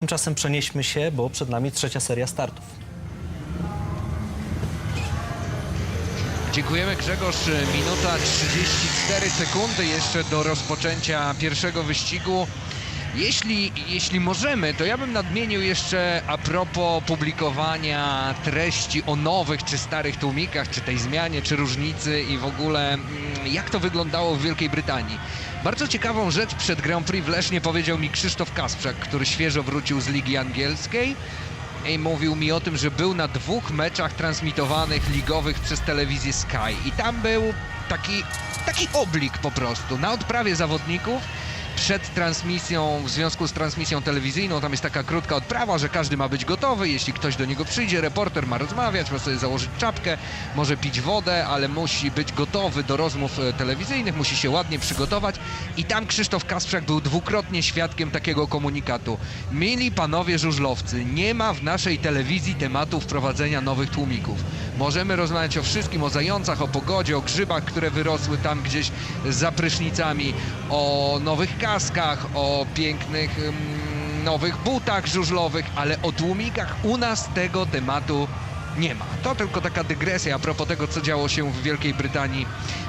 Tymczasem przenieśmy się, bo przed nami trzecia seria startów. Dziękujemy Grzegorz. Minuta 34 sekundy jeszcze do rozpoczęcia pierwszego wyścigu. Jeśli, jeśli możemy, to ja bym nadmienił jeszcze a propos publikowania treści o nowych czy starych tłumikach, czy tej zmianie, czy różnicy i w ogóle mm, jak to wyglądało w Wielkiej Brytanii. Bardzo ciekawą rzecz przed Grand Prix w Lesznie powiedział mi Krzysztof Kasprzak, który świeżo wrócił z Ligi Angielskiej i mówił mi o tym, że był na dwóch meczach transmitowanych ligowych przez telewizję Sky i tam był taki, taki oblik po prostu na odprawie zawodników przed transmisją, w związku z transmisją telewizyjną, tam jest taka krótka odprawa, że każdy ma być gotowy, jeśli ktoś do niego przyjdzie, reporter ma rozmawiać, ma sobie założyć czapkę, może pić wodę, ale musi być gotowy do rozmów e, telewizyjnych, musi się ładnie przygotować i tam Krzysztof Kasprzak był dwukrotnie świadkiem takiego komunikatu. Mili panowie żużlowcy, nie ma w naszej telewizji tematu wprowadzenia nowych tłumików. Możemy rozmawiać o wszystkim, o zającach, o pogodzie, o grzybach, które wyrosły tam gdzieś za prysznicami, o nowych kaskach, o pięknych mm, nowych butach żużlowych, ale o tłumikach u nas tego tematu nie ma. To tylko taka dygresja a propos tego, co działo się w Wielkiej Brytanii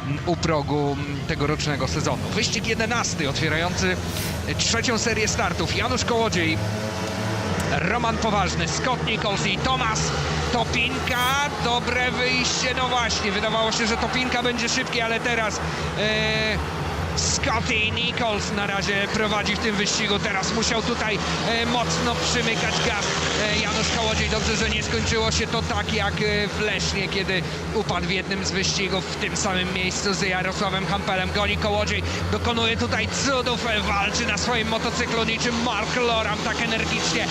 mm, u progu mm, tegorocznego sezonu. Wyścig 11, otwierający trzecią serię startów. Janusz Kołodziej, Roman Poważny, Scott Nichols i Tomasz Topinka. Dobre wyjście, no właśnie, wydawało się, że Topinka będzie szybki, ale teraz e, Scotty Nichols na razie prowadzi w tym wyścigu. Teraz musiał tutaj e, mocno przymykać gaz e, Janusz Kołodziej. Dobrze, że nie skończyło się to tak jak e, w Lesznie, kiedy upadł w jednym z wyścigów w tym samym miejscu z Jarosławem Hampelem. Goni Kołodziej, dokonuje tutaj cudów, e, walczy na swoim motocyklu niczym Mark Loram, tak energicznie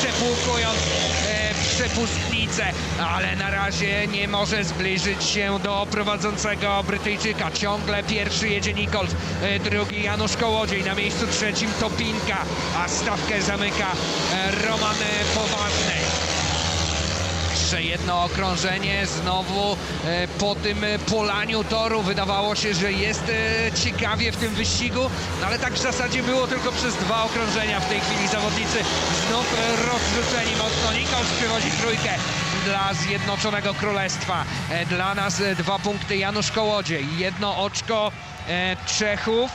przepłukując e, przepustnicę, ale na razie nie może zbliżyć się do prowadzącego Brytyjczyka. Ciągle pierwszy jedzie Nichols, e, drugi Janusz Kołodziej, na miejscu trzecim Topinka, a stawkę zamyka e, Roman Poważny. Jeszcze jedno okrążenie znowu e, po tym e, polaniu toru. Wydawało się, że jest e, ciekawie w tym wyścigu, no ale tak w zasadzie było tylko przez dwa okrążenia. W tej chwili zawodnicy znów rozrzuceni mocno. Nichols przywodzi trójkę dla Zjednoczonego Królestwa. Dla nas dwa punkty Janusz Kołodziej, jedno oczko Czechów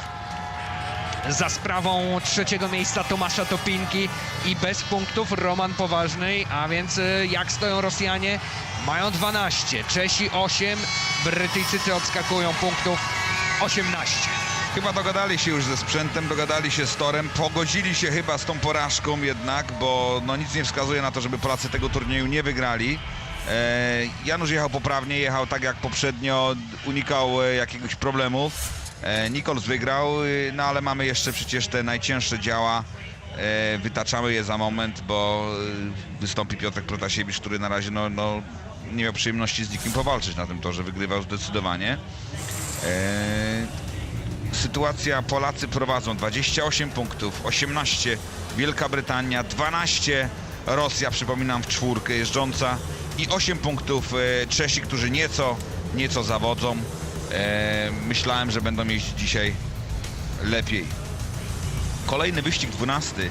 za sprawą trzeciego miejsca Tomasza Topinki i bez punktów Roman Poważny, a więc y, jak stoją Rosjanie? Mają 12, Czesi 8, Brytyjczycy odskakują punktów 18. Chyba dogadali się już ze sprzętem, dogadali się z torem, pogodzili się chyba z tą porażką jednak, bo no nic nie wskazuje na to, żeby Polacy tego turnieju nie wygrali. E, Janusz jechał poprawnie, jechał tak jak poprzednio, unikał e, jakiegoś problemów. E, Nichols wygrał, y, no ale mamy jeszcze przecież te najcięższe działa. E, wytaczamy je za moment, bo y, wystąpi Piotrek Protasiewicz, który na razie no, no, nie miał przyjemności z nikim powalczyć na tym torze, wygrywał zdecydowanie. E, sytuacja Polacy prowadzą 28 punktów, 18 Wielka Brytania, 12 Rosja, przypominam, w czwórkę jeżdżąca i 8 punktów Czesi, którzy nieco, nieco zawodzą. E, myślałem, że będą jeździć dzisiaj lepiej. Kolejny wyścig 12. e,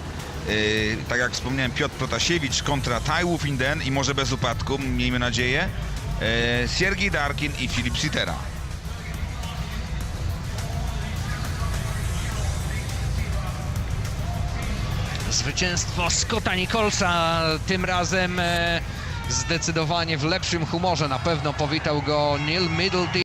tak jak wspomniałem, Piotr Protasiewicz kontra Tajłów Inden i może bez upadku, miejmy nadzieję. E, Siergiej Darkin i Filip Sitera. Zwycięstwo Scotta Nicholsa tym razem zdecydowanie w lepszym humorze. Na pewno powitał go Neil Middleton.